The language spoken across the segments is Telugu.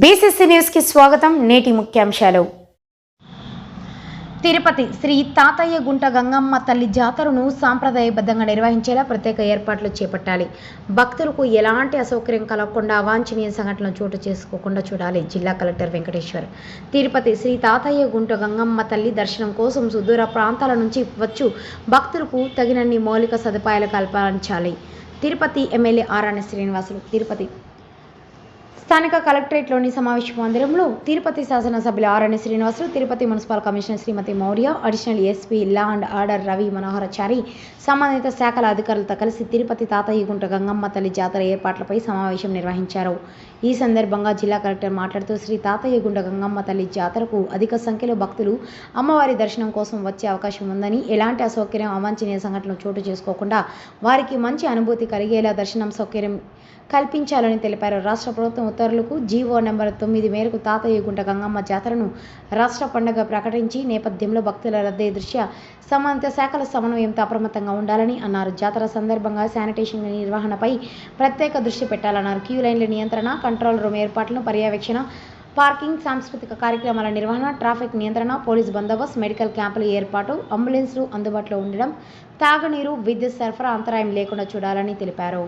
బీసీసీ న్యూస్కి స్వాగతం నేటి ముఖ్యాంశాలు. తిరుపతి శ్రీ తాతయ్య గుంట గంగమ్మ తల్లి జాతరను సాంప్రదాయబద్ధంగా నిర్వహించేలా ప్రత్యేక ఏర్పాట్లు చేపట్టాలి. భక్తులకు ఎలాంటి అసౌకర్యం కలగకుండా అవాంఛనీయ సంఘటనలు చోటు చేసుకోకుండా చూడాలి జిల్లా కలెక్టర్ వెంకటేశ్వర్. తిరుపతి శ్రీ తాతయ్య గుంట గంగమ్మ తల్లి దర్శనం కోసం సుదూర ప్రాంతాల నుంచి వచ్చు. భక్తులకు తగినన్ని మౌలిక సదుపాయాలు కల్పించాలి. తిరుపతి ఎమ్మెల్యే ఆరాణి శ్రీనివాసులు తిరుపతి స్థానిక కలెక్టరేట్లోని సమావేశ మందిరంలో తిరుపతి శాసనసభ్యులు Arani Srinivasulu Tirupati municipal commissioner Shrimati Maurya additional SP law and order Ravi Manoharachari సంబంధిత శాఖల అధికారులతో కలిసి తిరుపతి తాతయ్యగుంట గంగమ్మ తల్లి జాతర ఏర్పాట్లపై సమావేశం నిర్వహించారు. ఈ సందర్భంగా జిల్లా కలెక్టర్ మాట్లాడుతూ శ్రీ తాతయ్యగుంట గంగమ్మ తల్లి జాతరకు అధిక సంఖ్యలో భక్తులు అమ్మవారి దర్శనం కోసం వచ్చే అవకాశం ఉందని ఎలాంటి అసౌకర్యం అవాంఛనీయ సంఘటనలు చోటు చేసుకోకుండా వారికి మంచి అనుభూతి కలిగేలా దర్శనం సౌకర్యం కల్పించాలని తెలిపారు. రాష్ట్ర ప్రభుత్వం ఉత్తర్వులకు జీవో నెంబర్ తొమ్మిది మేరకు తాతయ్యగుంట గంగమ్మ జాతరను రాష్ట్ర పండుగ ప్రకటించి నేపథ్యంలో భక్తుల రద్దీ దృష్ట్యా సంబంధిత శాఖల సమన్వయంతో అప్రమత్తంగా ఉండాలని అన్నారు. జాతర సందర్భంగా శానిటేషన్ నిర్వహణపై ప్రత్యేక దృష్టి పెట్టాలన్నారు. క్యూ లైన్ల నియంత్రణ కంట్రోల్ రూమ్ ఏర్పాట్లను పర్యవేక్షణ పార్కింగ్ సాంస్కృతిక కార్యక్రమాల నిర్వహణ ట్రాఫిక్ నియంత్రణ పోలీస్ బందోబస్తు మెడికల్ క్యాంపుల ఏర్పాటు అంబులెన్స్లు అందుబాటులో ఉండడం తాగునీరు విద్యుత్ సరఫరా అంతరాయం లేకుండా చూడాలని తెలిపారు.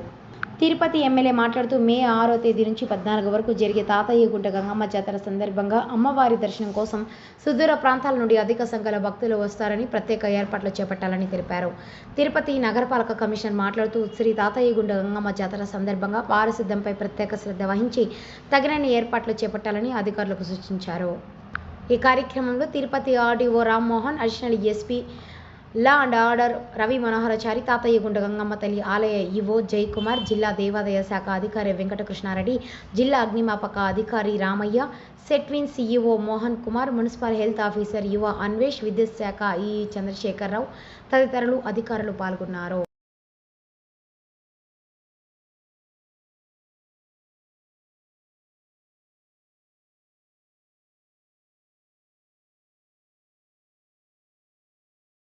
తిరుపతి ఎమ్మెల్యే మాట్లాడుతూ మే ఆరో తేదీ నుంచి పద్నాలుగు వరకు జరిగే తాతయ్య గుంట గంగమ్మ జాతర సందర్భంగా అమ్మవారి దర్శనం కోసం సుదూర ప్రాంతాల నుండి అధిక సంఖ్యలో భక్తులు వస్తారని ప్రత్యేక ఏర్పాట్లు చేపట్టాలని తెలిపారు. తిరుపతి నగరపాలక కమిషనర్ మాట్లాడుతూ శ్రీ తాతయ్య గుంట గంగమ్మ జాతర సందర్భంగా పారిశుద్ధ్యంపై ప్రత్యేక శ్రద్ధ వహించి తగినన్ని ఏర్పాట్లు చేపట్టాలని అధికారులకు సూచించారు. ఈ కార్యక్రమంలో Tirupati RDO Rammohan additional SP law and order Ravi Manoharachari Tatayya Gunta Gangamma తల్లి ఆలయ ఈవో జయకుమార్ జిల్లా దేవాదాయ శాఖ అధికారి వెంకటకృష్ణారెడ్డి జిల్లా అగ్నిమాపక అధికారి Ramaiah SETWIN CEO Mohan Kumar municipal health officer Yuva Anvesh విద్యుత్ శాఖ ఈ చంద్రశేఖరరావు తదితరులు అధికారులు పాల్గొన్నారు.